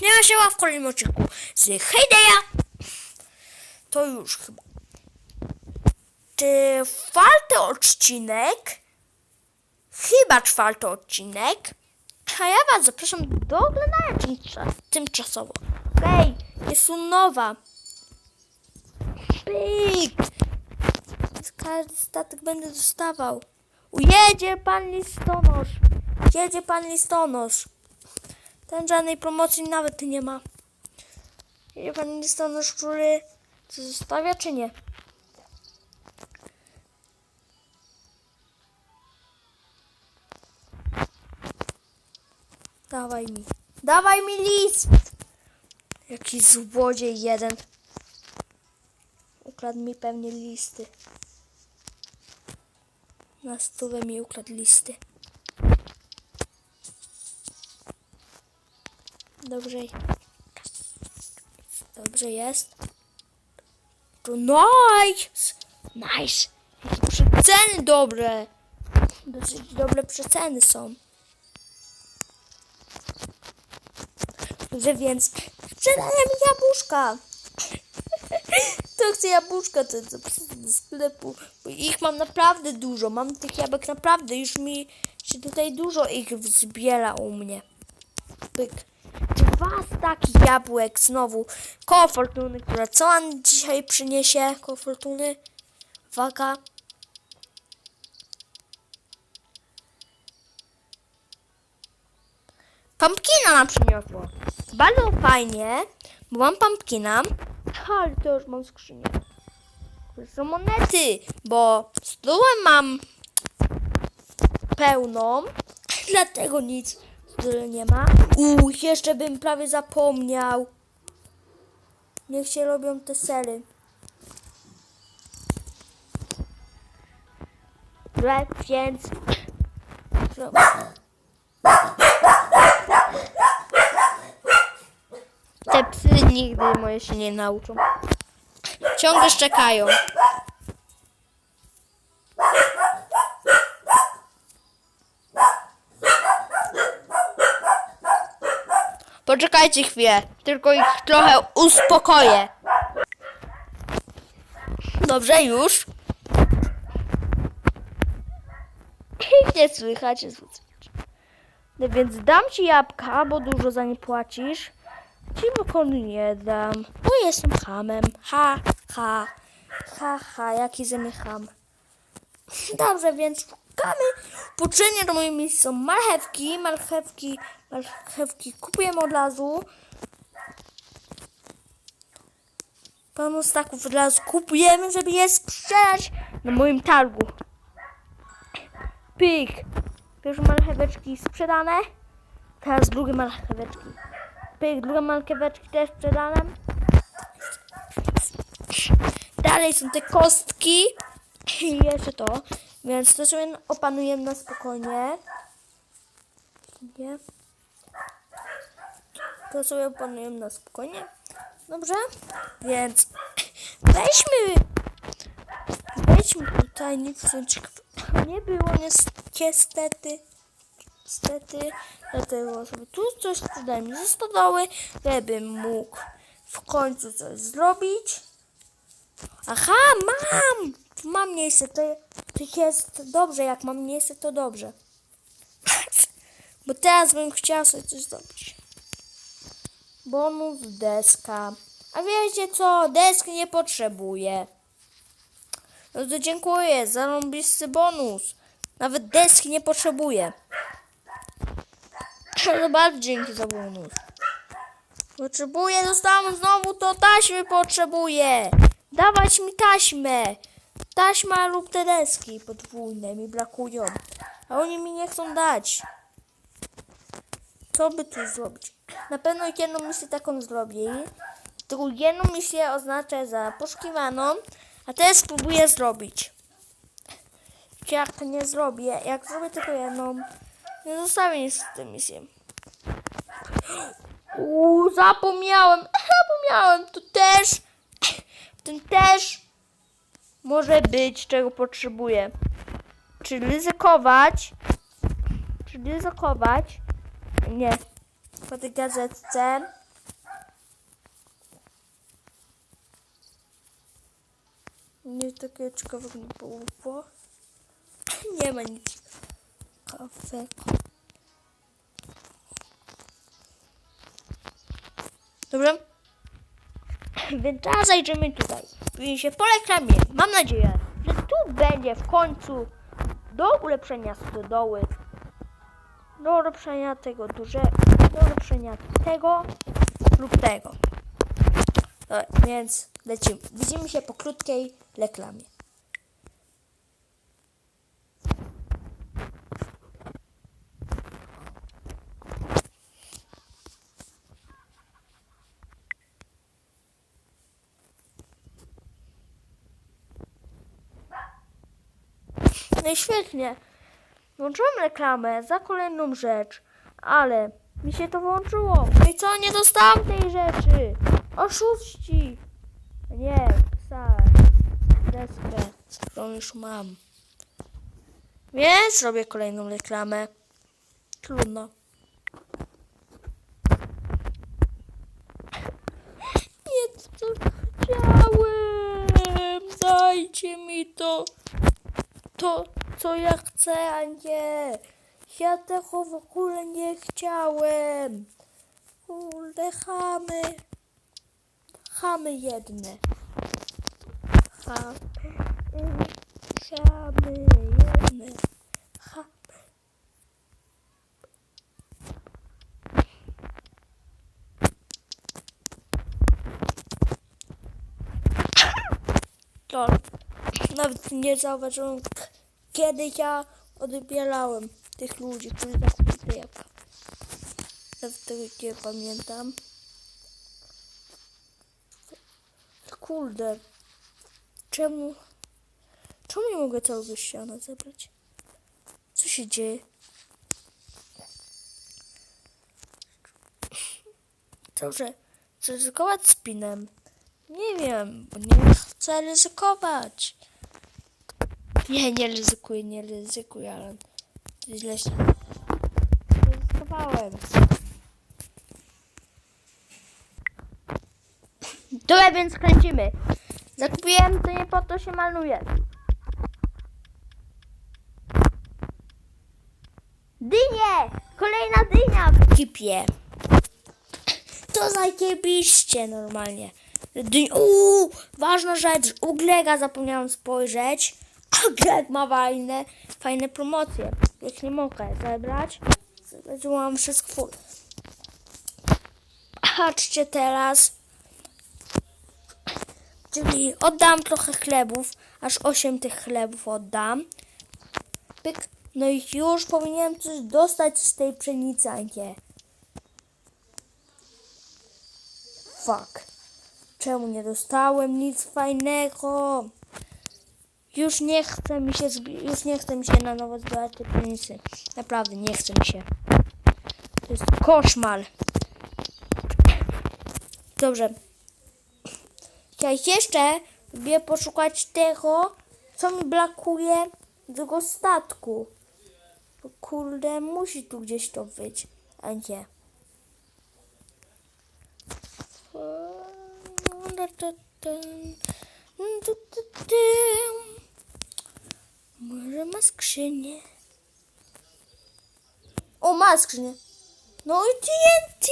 Ja się w kolejnym odcinku z Heydeya. To już chyba. Czwarty odcinek. Chyba czwarty odcinek. A ja was zapraszam do oglądania tymcza- tymczasowo. Hej, jest tu nowa. Pyk. Każdy statek będę dostawał. Ujedzie pan listonosz. Jedzie pan listonosz. Ten żadnej promocji nawet nie ma. Jedzie pan listonosz, który co zostawia czy nie? Dawaj mi. Dawaj mi list! Jaki złodziej jeden. Ukradł mi pewnie listy. Na stówę mi ukradł listy. Dobrze. Dobrze jest. To nice! Nice! Przeceny dobre! Dosyć dobre przeceny są. Dobrze, więc sprzedaję mi jabłuszka. To chcę jabłuszka to, to do sklepu, bo ich mam naprawdę dużo. Mam tych jabłek naprawdę, już mi się tutaj dużo ich zbiera u mnie. Pyk. Dwa staki jabłek znowu. Koło fortuny, która co on dzisiaj przyniesie? Koło fortuny. Uwaga. Pumpkina nam przyniosło. Bardzo fajnie, bo mam pumpkina. Ale to już mam skrzynię. Są monety, bo stówę mam pełną, dlatego nic nie ma. Uuu, jeszcze bym prawie zapomniał. Niech się robią te sery. Dobrze, więc... Te psy nigdy moje się nie nauczą. Ciągle szczekają. Poczekajcie chwilę, tylko ich trochę uspokoję. Dobrze, już. Nie słychać. No więc dam ci jabłka, bo dużo za nie płacisz. Ci pokoju nie dam, bo jestem hamem. Ha, ha, ha, ha, jaki ze mnie ham. Dobrze, więc szukamy. Poczynie do mojej miejsca są marchewki, marchewki, marchewki kupujemy od razu. Pełno staków od razu kupujemy, żeby je sprzedać na moim targu. Pyk. Pierwsze marcheweczki sprzedane. Teraz drugie marcheweczki. Pyk, drugie marcheweczki też sprzedane. Dalej są te kostki. I jeszcze to. Więc to sobie opanujemy na spokojnie. Nie. To sobie opanujemy na spokojnie. Dobrze? Więc weźmy. Weźmy tutaj nic nie było niestety. Niestety. Dlatego sobie tu coś sprzedajmy ze stodoły, żebym mógł w końcu coś zrobić. Aha, mam! Mam miejsce, to, to jest dobrze, jak mam miejsce, to dobrze. Bo teraz bym chciała sobie coś zrobić. Bonus deska. A wiecie co? Deski nie potrzebuję. No to dziękuję, zarąbisty bonus. Nawet deski nie potrzebuję. Ale bardzo dzięki za bonus. Potrzebuję, dostałam znowu to taśmy potrzebuję. Dawać mi taśmę. Taśma lub te deski podwójne mi brakują. A oni mi nie chcą dać. Co by tu zrobić? Na pewno jedną misję taką zrobię. Drugą misję oznaczę za poszukiwaną. A teraz spróbuję zrobić. Jak nie zrobię, jak zrobię tylko jedną, nie zostawię nic z tej misji. Uuu, zapomniałem, zapomniałem, tu też, w tym też może być, czego potrzebuję. Czy ryzykować, czy ryzykować, nie. Po tej gazetce. Nie takiego ciekawego nie było. Nie ma nic ciekawego. Dobra? Więc teraz zajrzymy tutaj. Widzimy się po reklamie. Mam nadzieję, że tu będzie w końcu do ulepszenia stodoły. Do ulepszenia tego dużego. Do ulepszenia tego lub tego. Dobra, więc lecimy. Widzimy się po krótkiej reklamie. No i świetnie. Włączyłem reklamę za kolejną rzecz, ale mi się to włączyło. No i co? Nie dostałam tej rzeczy. Oszuści. Nie, psa. Deskę, którą już mam. Więc robię kolejną reklamę. Trudno. Nie to co chciałem. Dajcie mi to. To, co ja chcę, a nie. Ja tego w ogóle nie chciałem. Kurde, chamy. Chamy jedne. Chamy. Chamy jedne. Chamy. Nawet nie zauważyłem, kiedy ja odbierałem tych ludzi, którzy zakupili te jabłka. Nie pamiętam. Kurde. Czemu? Czemu nie mogę całego ściana zebrać? Co się dzieje? Dobrze. Ryzykować spinem. Nie wiem, bo nie chcę ryzykować. Nie, nie ryzykuję, nie ryzykuję, ale źle się ryzykowałem. Dobra, więc kręcimy. Zakupiłem, to nie po to się maluje. Dynie! Kolejna dynia w ekipie. To zajebiście normalnie. Dyń... Uuu, ważna rzecz. U Grega zapomniałam spojrzeć. A Greg ma fajne, fajne promocje. Jak nie mogę zebrać, zebrałam wszystko full. Patrzcie teraz. Czyli oddam trochę chlebów, aż 8 tych chlebów oddam. Pyk. No i już powinienem coś dostać z tej pszenicy, a nie. Fuck. Czemu nie dostałem nic fajnego? Już nie chce mi się już nie chce mi się na nowo zbierać tej pszenicy. Naprawdę nie chce mi się. To jest koszmar. Dobrze. Ja jeszcze lubię poszukać tego, co mi brakuje tego statku. Kurde, musi tu gdzieś to być, a. Może ma skrzynię? O, ma skrzynię. No i TNT!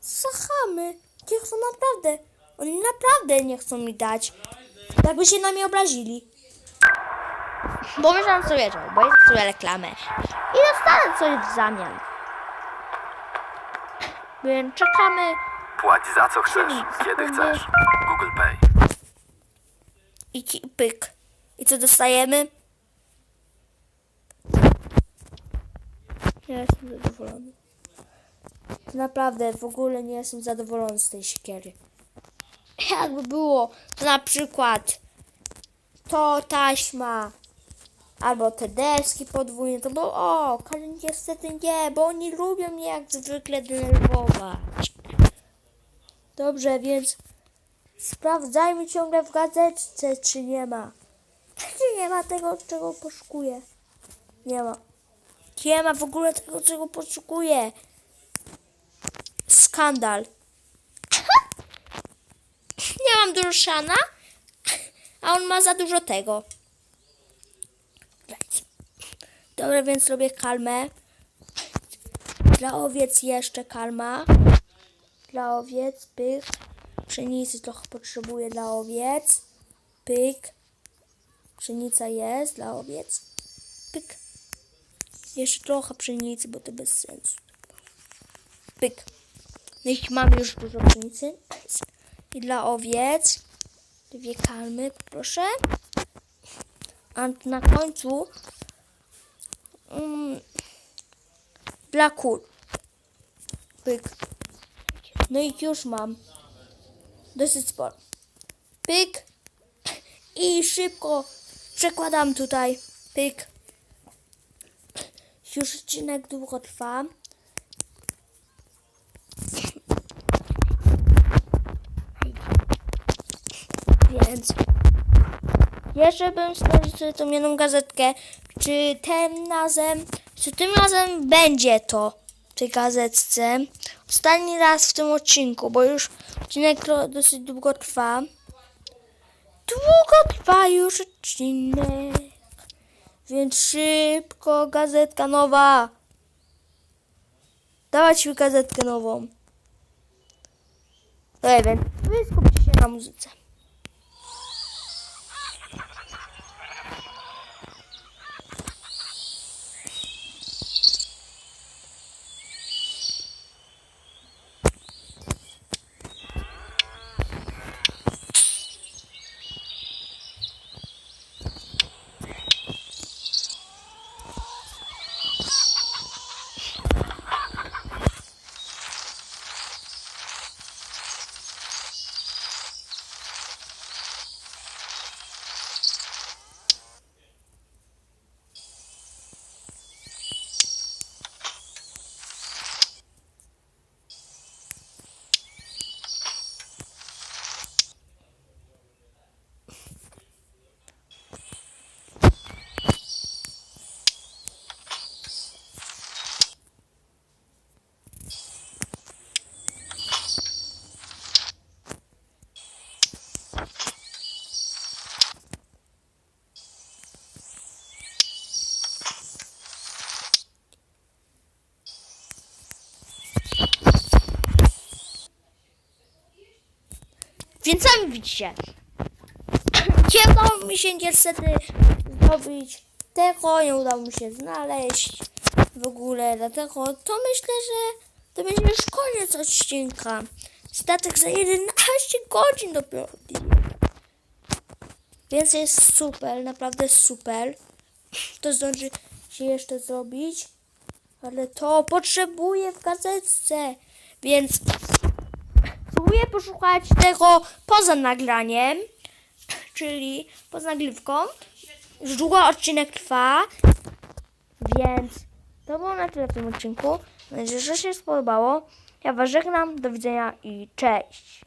Zachamy. Nie chcą naprawdę. Oni naprawdę nie chcą mi dać. Jakby się na mnie obrazili. Bo myślałam sobie, że obejrzę sobie reklamę. I dostanę coś w zamian. Więc czekamy. Płać za co chcesz, kiedy chcesz. Google Pay. I ci- pyk. I co dostajemy? Ja jestem zadowolony. Naprawdę w ogóle nie jestem zadowolony z tej siekiery. Jakby było to na przykład to taśma albo te deski podwójne, to było o, ale niestety nie, bo oni lubią mnie jak zwykle denerwować. Dobrze, więc Sprawdzajmy ciągle w gazetce, czy nie ma. Czy nie ma tego, czego poszukuję. Nie ma. Nie ma w ogóle tego, czego poszukuję. Skandal. Nie mam dużo szana, a on ma za dużo tego. Dobra, więc robię kalmę. Dla owiec jeszcze kalma. Dla owiec, pyk. Pszenicy trochę potrzebuję dla owiec. Pyk. Pszenica jest dla owiec. Pyk. Jeszcze trochę pszenicy, bo to bez sensu. Pyk. No i mamy już dużo pszenicy. I dla owiec. Dwie kalmy, proszę. A na końcu mm, dla kul. Pyk. No i już mam. Dosyć sporo. Pyk. I szybko przekładam tutaj. Pyk. Już odcinek długo trwa. Więc jeszcze bym sprawdził sobie tą jedną gazetkę, czy tym razem, czy tym razem będzie to w tej gazetce. Ostatni raz w tym odcinku, bo już odcinek dosyć długo trwa. Długo trwa już odcinek. Więc szybko, gazetka nowa. Dawać mi gazetkę nową. No więc wy skupcie się na muzyce. Więc sami widzicie. Nie mi się niestety zrobić tego, nie udało mi się znaleźć w ogóle, dlatego to myślę, że to będzie już koniec odcinka. Statek za 11 godzin dopiero. Więc jest super, naprawdę super. To zdąży się jeszcze zrobić, ale to potrzebuję w gazetce, więc poszukać tego poza nagraniem, czyli poza nagrywką. Już długo odcinek trwa, więc to było na tyle w tym odcinku. Mam nadzieję, że się spodobało. Ja Was żegnam, do widzenia i cześć.